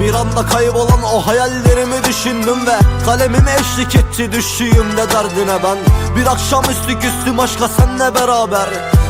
bir anda kaybolan o hayallerimi düşündüm ve Kalemim eşlik etti düştüğümde derdine ben. Bir akşamüstü küstüm aşka senle beraber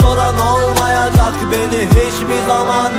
Soran olmayacak beni hiçbir zaman